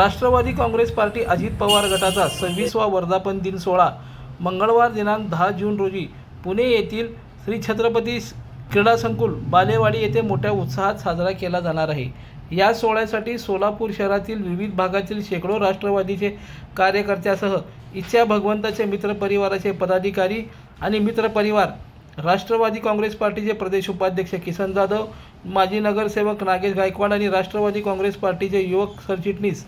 Rashtrawadi Congress party Ajit Pawar गटाचा सव्वीसवा वर्धापन दिन सोहळा मंगळवार दिनांक दहा जून रोजी पुणे येथील श्री छत्रपती क्रीडा संकुल बालेवाडी येथे मोठ्या उत्साहात साजरा केला जाणार आहे. या सोहळ्यासाठी सोलापूर शहरातील विविध भागातील शेकडो राष्ट्रवादीचे कार्यकर्त्यासह इच्छा भगवंताचे मित्रपरिवाराचे पदाधिकारी आणि मित्रपरिवार राष्ट्रवादी काँग्रेस पार्टीचे प्रदेश उपाध्यक्ष किसन जाधव माजी नगरसेवक नागेश गायकवाड आणि राष्ट्रवादी काँग्रेस पार्टीचे युवक सरचिटणीस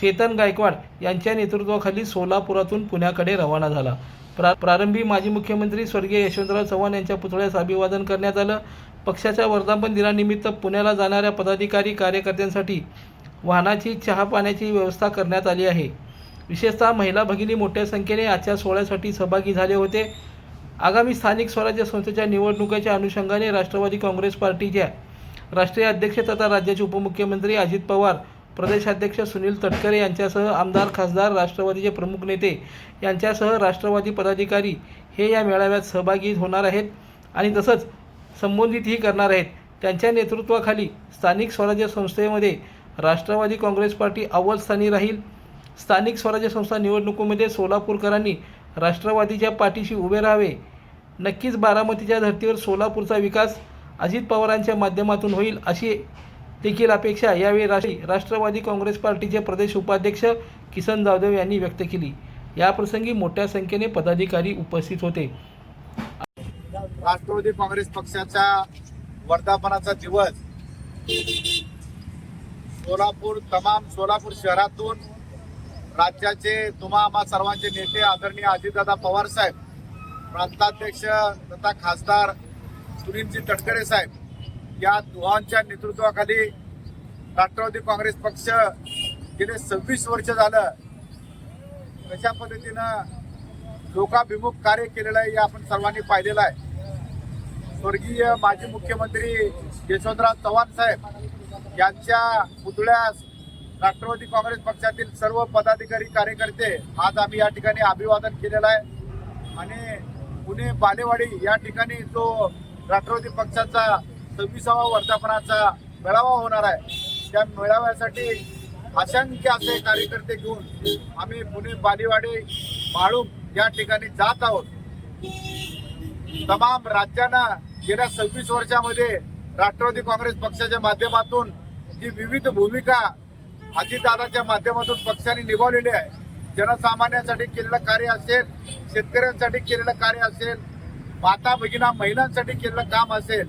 चेतन गायकवाड यांच्या नेतृत्वाखाली सोलापुरातून पुण्याकडे रवाना झाला. प्रा प्रारंभी माजी मुख्यमंत्री स्वर्गीय यशवंतराव चव्हाण यांच्या पुतळ्यास अभिवादन करण्यात आलं. पक्षाच्या वर्धापन दिनानिमित्त पुण्याला जाणाऱ्या पदाधिकारी कार्यकर्त्यांसाठी वाहनाची चहा पाण्याची व्यवस्था करण्यात आली आहे. विशेषतः महिला भगिनी मोठ्या संख्येने आजच्या सोहळ्यासाठी सहभागी झाले होते. आगामी स्थानिक स्वराज्य संस्थेच्या निवडणुकीच्या अनुषंगाने राष्ट्रवादी काँग्रेस पार्टीच्या राष्ट्रीय अध्यक्ष तथा राज्याचे उपमुख्यमंत्री अजित पवार प्रदेशाध्यक्ष सुनील तटकरे यांच्यासह आमदार खासदार राष्ट्रवादीचे प्रमुख नेते यांच्यासह राष्ट्रवादी पदाधिकारी हे या मेळाव्यात सहभागी होणार आहेत आणि तसंच संबोधितही करणार आहेत. त्यांच्या नेतृत्वाखाली स्थानिक स्वराज्य संस्थेमध्ये राष्ट्रवादी काँग्रेस पार्टी अव्वल स्थानी राहील. स्थानिक स्वराज्य संस्था निवडणुकीमध्ये सोलापूरकरांनी राष्ट्रवादीच्या पाठीशी उभे राहावे. नक्कीच बारामतीच्या धर्तीवर सोलापूरचा विकास अजित पवारांच्या माध्यमातून होईल अशी देखील अपेक्षा यावेळी राष्ट्रीय राष्ट्रवादी काँग्रेस पार्टीचे प्रदेश उपाध्यक्ष किसन जाधव यांनी व्यक्त केली. याप्रसंगी मोठ्या संख्येने पदाधिकारी उपस्थित होते. राष्ट्रवादी काँग्रेस पक्षाचा वर्धापनाचा दिवस सोलापूर तमाम सोलापूर शहरातून राज्याचे तुम्हा सर्वांचे नेते आदरणीय अजितदादा पवार साहेब प्रांताध्यक्ष तथा खासदार सुनीलजी तटकरे साहेब या दोघांच्या नेतृत्वाखाली राष्ट्रवादी काँग्रेस पक्ष गेले सव्वीस वर्ष झालं. कशा पद्धतीनं लोकाभिमुख कार्य केलेलं आहे हे आपण सर्वांनी पाहिलेलं आहे. स्वर्गीय माजी मुख्यमंत्री यशवंतराव चव्हाण साहेब यांच्या पुतळ्यास राष्ट्रवादी काँग्रेस पक्षातील सर्व पदाधिकारी कार्यकर्ते आज आम्ही या ठिकाणी अभिवादन केलेलं आहे. आणि पुणे बालेवाडी या ठिकाणी जो राष्ट्रवादी पक्षाचा सव्वीसावा वर्धापनाचा मेळावा होणार आहे. त्या मेळाव्यासाठी असंख्य असे कार्यकर्ते घेऊन आम्ही पुणे बालेवाडी म्हाळूम या ठिकाणी जात आहोत. तमाम राज्यांना गेल्या सव्वीस वर्षामध्ये राष्ट्रवादी काँग्रेस पक्षाच्या माध्यमातून जी विविध भूमिका अजितदादाच्या माध्यमातून पक्षाने निभावलेली आहे जनसामान्यांसाठी केलेलं कार्य असेल शेतकऱ्यांसाठी केलेलं कार्य असेल माता भगिना महिलांसाठी केलेलं काम असेल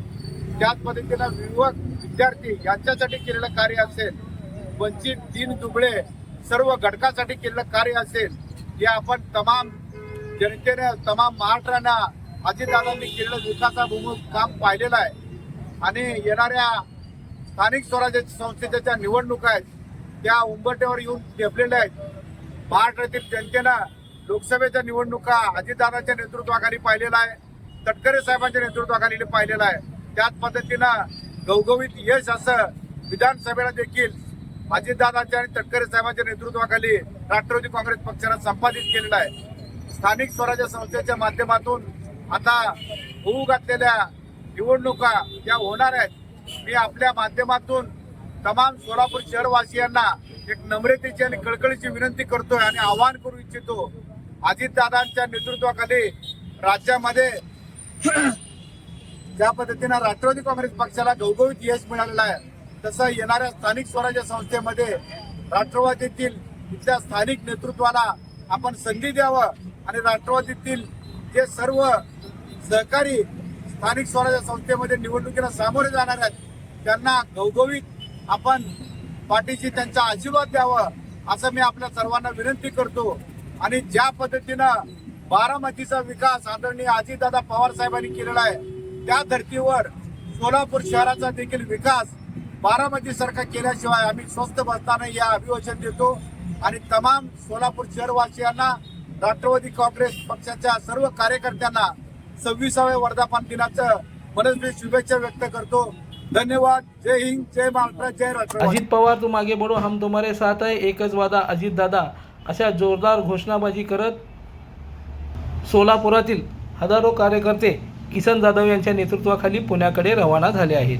त्याच पद्धतीनं युवक विद्यार्थी यांच्यासाठी केलेलं कार्य असेल वंचित तीन दुबळे सर्व घटकासाठी केलेलं कार्य असेल हे आपण तमाम जनतेने तमाम महाराष्ट्रांना अजितदादांनी केलेलं विकासाभिमुख काम पाहिलेलं आहे. आणि येणाऱ्या स्थानिक स्वराज्य संस्थेच्या ज्या निवडणुका आहेत त्या उंबरट्यावर येऊन ठेपलेल्या आहेत. महाराष्ट्रातील जनतेनं लोकसभेच्या निवडणुका अजितदादांच्या नेतृत्वाखाली पाहिलेला आहे तटकरे साहेबांच्या नेतृत्वाखाली पाहिलेला आहे त्याच पद्धतीनं गवगवीत यश असं विधानसभेला देखील अजितदादांच्या आणि तटकरे साहेबांच्या नेतृत्वाखाली राष्ट्रवादी काँग्रेस पक्षानं संपादित केलेलं आहे. स्थानिक स्वराज्य संस्थेच्या माध्यमातून आता होऊ घातलेल्या निवडणुका या होणार आहेत मी आपल्या माध्यमातून तमाम सोलापूर शहरवासियांना एक नम्रतेची आणि कळकळीची विनंती करतोय आणि आवाहन करू इच्छितो अजितदादांच्या नेतृत्वाखाली राज्यामध्ये ज्या पद्धतीनं राष्ट्रवादी काँग्रेस पक्षाला गवगवीत यश मिळालेलं आहे तसं येणाऱ्या स्थानिक स्वराज्य संस्थेमध्ये राष्ट्रवादीतील इथल्या स्थानिक नेतृत्वाला आपण संधी द्यावं आणि राष्ट्रवादीतील जे सर्व सहकारी स्थानिक स्वराज्य संस्थेमध्ये निवडणुकीला सामोरे जाणार आहेत त्यांना गवगवीत आपण पाठीशी त्यांचा आशीर्वाद द्यावं असं मी आपल्या सर्वांना विनंती करतो. आणि ज्या पद्धतीनं बारामतीचा विकास आदरणीय अजितदादा पवार साहेबांनी केलेला आहे त्या धर्तीवर सोलापूर शहराचा देखील विकास बारामती सारखा केल्याशिवाय आम्ही स्वस्त बसताना या अभिवाचन देतो. आणि तमाम सोलापूर शहरवासियांना राष्ट्रवादी काँग्रेस पक्षाच्या सर्व कार्यकर्त्यांना सव्वीसाव्या वर्धापन दिनाचं मनस्वी शुभेच्छा व्यक्त करतो. धन्यवाद. जय हिंद जय महाराष्ट्र जय राष्ट्र अजित पवार तू मागे बढ़ो हम तुम्हारे साथ आहे एकच वादा अजित दादा. अशा जोरदार घोषणाबाजी करत सोलापुरातील हजारो कार्यकर्ते किसन जाधव यांच्या नेतृत्वाखाली पुण्याकडे रवाना झाले आहेत.